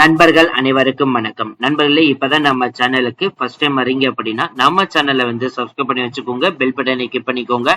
நண்பர்கள் அனைவருக்கும் வணக்கம். நண்பர்களே இப்பதான் நம்ம சேனலுக்கு ஃபர்ஸ்ட் டைம் வரீங்க அப்படின்னா நம்ம சேனலை வந்து சப்ஸ்கிரைப் பண்ணி வச்சுக்கோங்க பெல் பட்டனை கிளிக் பண்ணிக்கோங்க.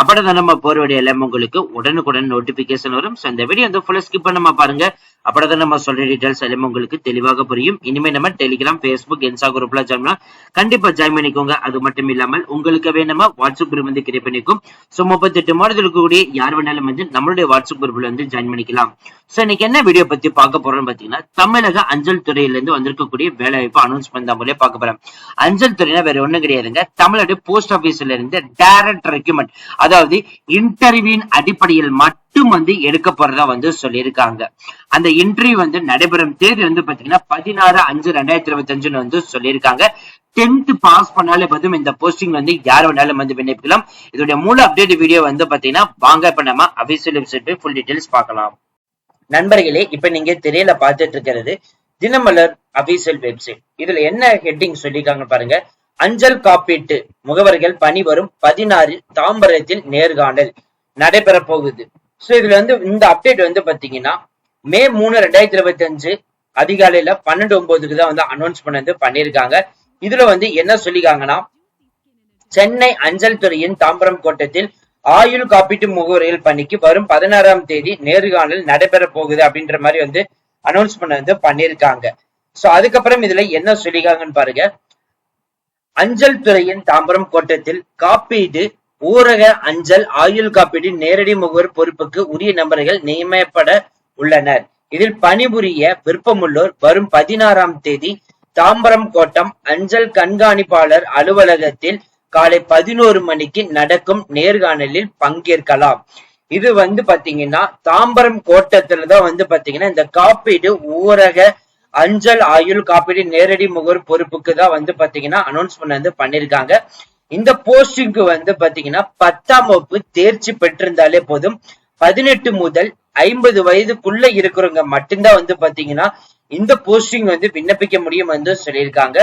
அப்பதான் நம்ம போற வீடியோ எல்லாம் உங்களுக்கு உடனுக்குடன் நோட்டிபிகேஷன் வரும். ஸோ இந்த வீடியோ வந்து ஃபுல்லாக ஸ்கிப் பண்ணாம பாருங்க. அப்பதான் நம்ம சொல்ற டீடைல்ஸ் எல்லாம் உங்களுக்கு தெளிவாக புரியும். இனிமே நம்ம டெலிகிராம் பேஸ்புக் இன்ஸ்டா குரூப்ல ஜாயின் பண்ணலாம் கண்டிப்பா ஜாயின் பண்ணிக்கோங்க. அது மட்டும் இல்லாமல் உங்களுக்கு நம்ம வாட்ஸ்அப் குரூப் வந்து கிரியேட் பண்ணிக்கும். ஸோ முப்பத்தெட்டு மாதத்தில் இருக்கக்கூடிய யார் வேணாலும் வந்து நம்மளுடைய வாட்ஸ்அப் குரூப்ல வந்து ஜாயின் பண்ணிக்கலாம். ஸோ இன்னைக்கு என்ன வீடியோ பத்தி பார்க்க போறோம்னு பாத்தீங்கன்னா தமிழக அஞ்சல் துறையில இருந்து வந்திருக்கக்கூடிய வேலை வாய்ப்பு அனௌன்ஸ்மெண்ட் தான் மூலியம் பார்க்க போறோம். அஞ்சல் துறைனா வேற ஒண்ணும் கிடையாதுங்க. தமிழ்நாடு போஸ்ட் ஆபீஸ்ல இருந்து டைரக்ட் ரெக்யூமெண்ட் அதாவது இன்டர்வியூன் அடிப்படையில் மட்டும் வந்து எடுக்க போறதா வந்து சொல்லியிருக்காங்க. அந்த இன்டர்வியூ வந்து நடைபெறும் தேதி வந்து பாத்தீங்கன்னா பதினாறு அஞ்சு ரெண்டாயிரத்தி இருபத்தி அஞ்சுன்னு வந்து சொல்லியிருக்காங்க. டென்த் பாஸ் பண்ணாலே போதும் இந்த போஸ்டிங் வந்து யார் வேணாலும் வந்து விண்ணப்பிக்கலாம். இதோட மூல அப்டேட் வீடியோ வந்து பாத்தீங்கன்னா வாங்க இப்ப நம்ம அபிஷியல் வெப்சைட் ஃபுல் டீடைல்ஸ் பார்க்கலாம். நண்பர்களே இப்ப நீங்க திரையில பார்த்துட்டு இருக்கிறது தினமலர் அபிஷியல் வெப்சைட் இதுல என்ன ஹெட்டிங் சொல்லியிருக்காங்க பாருங்க. அஞ்சல் காப்பீட்டு முகவர்கள் பணி வரும் பதினாறில் தாம்பரத்தில் நேர்காணல் நடைபெற போகுது. ஸோ இதுல வந்து இந்த அப்டேட் வந்து பாத்தீங்கன்னா மே மூணு ரெண்டாயிரத்தி இருபத்தி அஞ்சு அதிகாலையில பன்னெண்டு ஒன்பதுக்கு தான் வந்து அனௌன்ஸ் பண்ணது பண்ணியிருக்காங்க இதுல வந்து என்ன சொல்லிருக்காங்கன்னா சென்னை அஞ்சல் துறையின் தாம்பரம் கோட்டத்தில் ஆயுள் காப்பீட்டு முகவரியல் பணிக்கு வரும் பதினாறாம் தேதி நேர்காணல் நடைபெற போகுது அப்படின்ற மாதிரி வந்து அனௌன்ஸ் பண்ண வந்து பண்ணியிருக்காங்க சோ அதுக்கப்புறம் இதுல என்ன சொல்லிக்காங்கன்னு பாருங்க. அஞ்சல் துறையின் தாம்பரம் கோட்டத்தில் காப்பீடு ஊரக அஞ்சல் ஆயுள் காப்பீடு நேரடி முகவர் பொறுப்புக்கு உரிய நபர்கள் நியமிக்கப்பட உள்ளனர். இதில் பணிபுரிய விருப்பமுள்ளோர் வரும் பதினாறாம் தேதி தாம்பரம் கோட்டம் அஞ்சல் கண்காணிப்பாளர் அலுவலகத்தில் காலை பதினோரு மணிக்கு நடக்கும் நேர்காணலில் பங்கேற்கலாம். இது வந்து பாத்தீங்கன்னா தாம்பரம் கோட்டத்துல தான் வந்து பாத்தீங்கன்னா இந்த காப்பீடு ஊரக அஞ்சல் ஆயுள் காப்பீடு நேரடி முகவர் பொறுப்புக்கு தான் வந்து பாத்தீங்கன்னா அனௌன்ஸ் வந்து பண்ணிருக்காங்க. இந்த போஸ்டிங்க்கு வந்து பாத்தீங்கன்னா பத்தாம் வகுப்பு தேர்ச்சி பெற்றிருந்தாலே போதும். பதினெட்டு முதல் ஐம்பது வயதுக்குள்ள இருக்கிறவங்க மட்டும்தான் வந்து பாத்தீங்கன்னா இந்த போஸ்டிங் வந்து விண்ணப்பிக்க முடியும் வந்து சொல்லியிருக்காங்க.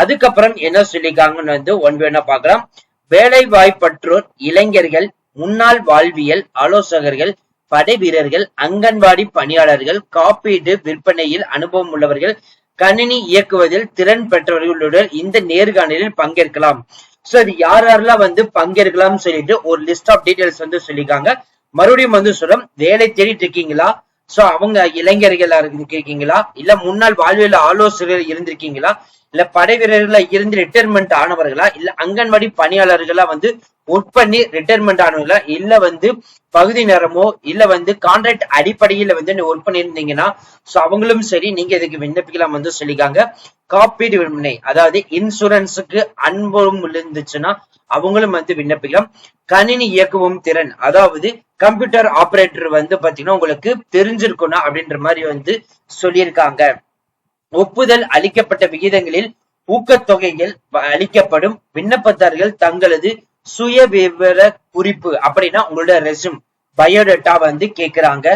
அதுக்கப்புறம் என்ன சொல்லியிருக்காங்கன்னு வந்து ஒன் வேணா பார்க்கலாம். வேலை வாய்ப்பற்றோர் இளைஞர்கள் முன்னாள் வாழ்வியல் ஆலோசகர்கள் படை வீரர்கள் அங்கன்வாடி பணியாளர்கள் காப்பீடு விற்பனையில் அனுபவம் உள்ளவர்கள் கணினி இயக்குவதில் திறன் பெற்றவர்களுடன் இந்த நேர்காணலில் பங்கேற்கலாம். சோ அது யார் யாரெல்லாம் வந்து பங்கேற்கலாம்னு சொல்லிட்டு ஒரு லிஸ்ட் ஆஃப் டீடைல்ஸ் வந்து சொல்லியிருக்காங்க. மறுபடியும் வந்து சொல்றோம் வேலை தேடிட்டு இருக்கீங்களா? சோ அவங்க இளைஞர்களா இருக்கீங்களா இல்ல முன்னாள் வாழ்வியல் ஆலோசகர் இருந்திருக்கீங்களா? இல்ல படை வீரர்களா இருந்து ரிட்டையர்மெண்ட் ஆனவர்களா? இல்ல அங்கன்வாடி பணியாளர்களா வந்து ஒர்க் பண்ணி ரிட்டையர்மெண்ட் ஆனவங்களா இல்ல வந்து பகுதி நேரமோ இல்ல வந்து கான்ட்ராக்ட் அடிப்படையில வந்து ஒர்க் பண்ணியிருந்தீங்கன்னா சோ அவங்களும் சரி நீங்க இதுக்கு விண்ணப்பிக்கலாம் வந்து சொல்லிக்காங்க காப்பீடு விற்பனை அதாவது இன்சூரன்ஸுக்கு அன்பும் இருந்துச்சுன்னா அவங்களும் வந்து விண்ணப்பிக்கலாம். கணினி இயக்கவும் திறன் அதாவது கம்ப்யூட்டர் ஆபரேட்டர் வந்து பாத்தீங்கன்னா உங்களுக்கு தெரிஞ்சிருக்கணும் அப்படின்ற மாதிரி வந்து சொல்லியிருக்காங்க. ஒப்புதல் அளிக்கப்பட்ட விகிதங்களில் ஊக்கத்தொகைகள் அளிக்கப்படும். விண்ணப்பதாரர்கள் தங்களது சுய விவர குறிப்பு அப்படின்னா உங்களோட ரெசியூம் பயோடேட்டா வந்து கேக்குறாங்க.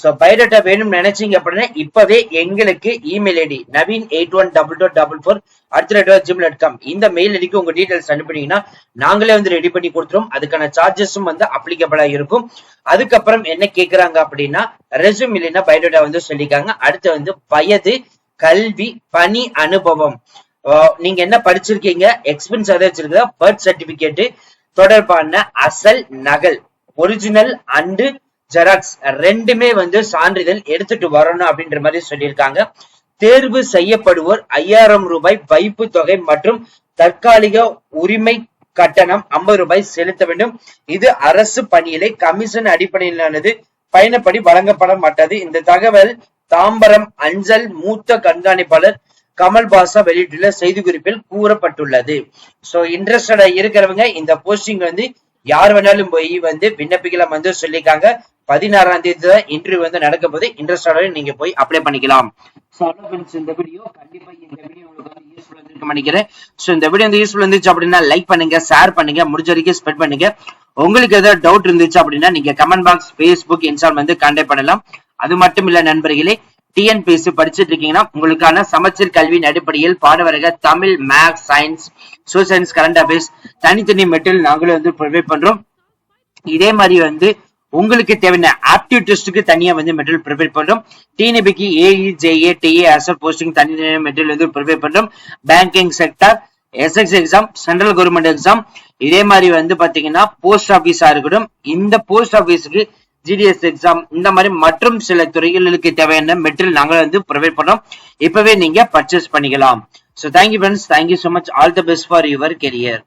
சோ பயோடேட்டா வேணும்னு நினைச்சீங்க அப்படின்னா இப்பவே எங்களுக்கு email ID Naveen eight one double two double four அடுத்த ஜிம் டாட் காம் இந்த மெயில் ஐடிக்கு உங்க டீடைல்ஸ் அனுப்பினீங்கன்னா நாங்களே வந்து ரெடி பண்ணி கொடுத்துரும். அதுக்கான சார்ஜஸும் வந்து அப்ளிகபிளா இருக்கும். அதுக்கப்புறம் என்ன கேக்குறாங்க அப்படின்னா ரெசியூம் இல்லைன்னா பயோடேட்டா வந்து சொல்லிக்காங்க. அடுத்து வந்து வயது கல்வி பணி அனுபவம். நீங்க என்ன படிச்சிருக்கீங்க? எக்ஸ்பென்ஸ் எதாவது வச்சிருக்கா பர்த் சர்டிபிகேட் தொடர்பான அசல் நகல் ஒரிஜினல் அண்டு ஜெராக்ஸ் ரெண்டுமே வந்து சான்றிதழ் எடுத்துட்டு வரணும் அப்படின்ற மாதிரி சொல்லியிருக்காங்க. தேர்வு செய்யப்படுவோர் ஐயாயிரம் ரூபாய் வைப்பு தொகை மற்றும் தற்காலிக உரிமை கட்டணம் ஐம்பது ரூபாய் செலுத்த வேண்டும். இது அரசு பணியிலே கமிஷன் அடிப்படையிலானது. பயணப்படி வழங்கப்பட மாட்டது. இந்த தகவல் தாம்பரம் அஞ்சல் மூத்த கண்காணிப்பாளர் கமல் பாசா வெளியிட்டுள்ள செய்திக்குறிப்பில் கூறப்பட்டுள்ளது. சோ இன்ட்ரெஸ்டடா இருக்கிறவங்க இந்த போஸ்டிங் வந்து யார் வேணாலும் போய் வந்து விண்ணப்பிக்கலாம் வந்து சொல்லியிருக்காங்க. பதினாறாம் தேதி தான் இன்டர்வியூ வந்து நடக்க போது இன்ட்ரெஸ்டோட நீங்க போய் அப்ளை பண்ணிக்கலாம். இந்த வீடியோ கண்டிப்பா இந்த வீடியோ உங்களுக்கு வந்து யூஸ்ஃபுல் இருக்கு நினைக்கிறேன். சோ இந்த வீடியோ வந்து யூஸ்ஃபுல் இருந்துச்சு அப்படின்னா லைக் பண்ணுங்க ஷேர் பண்ணுங்க முடிஞ்ச வரைக்கும் ஸ்பெட் பண்ணுங்க. உங்களுக்கு ஏதாவது டவுட் இருந்துச்சு அப்படின்னா நீங்க கமெண்ட் பாக்ஸ் ஃபேஸ்புக் இன்ஸ்டால் வந்து கான்டாக்ட் பண்ணலாம். அது மட்டும் இல்ல நண்பர்களே டிஎன்பிஎஸ்சி படிச்சுட்டு இருக்கீங்கன்னா உங்களுக்கான சமச்சீர் கல்வியின் அடிப்படையில் பாடவரக Tamil maths science social science current affairs தனித்தனி மெட்டீரியல் நாங்களும் வந்து ப்ரொவைட் பண்றோம். இதே மாதிரி வந்து உங்களுக்கு தேவையான ஆப்டியூட் டெஸ்ட்டுக்கு தனியா வந்து மெட்டீரியல் ப்ரிப்பேர் பண்றோம். டிஎன்பிக்கு ஏஇ ஜேஏ டிஏ அசர் போஸ்டிங் தனி மெட்டீரியல் வந்து ப்ரிப்பேர் பண்றோம். Banking sector SX exam central government exam இதே மாதிரி வந்து பாத்தீங்கன்னா போஸ்ட் ஆபீஸா இருக்கட்டும் இந்த போஸ்ட் ஆபீஸுக்கு ஜிடிஎஸ் எக்ஸாம் இந்த மாதிரி மற்றும் சில துறைகளுக்கு தேவையான மெட்டீரியல் நாங்கள் வந்து ப்ரொவைட் பண்ணோம் இப்பவே நீங்க பர்ச்சேஸ் பண்ணிக்கலாம். So thank you friends thank you so much all the best for your career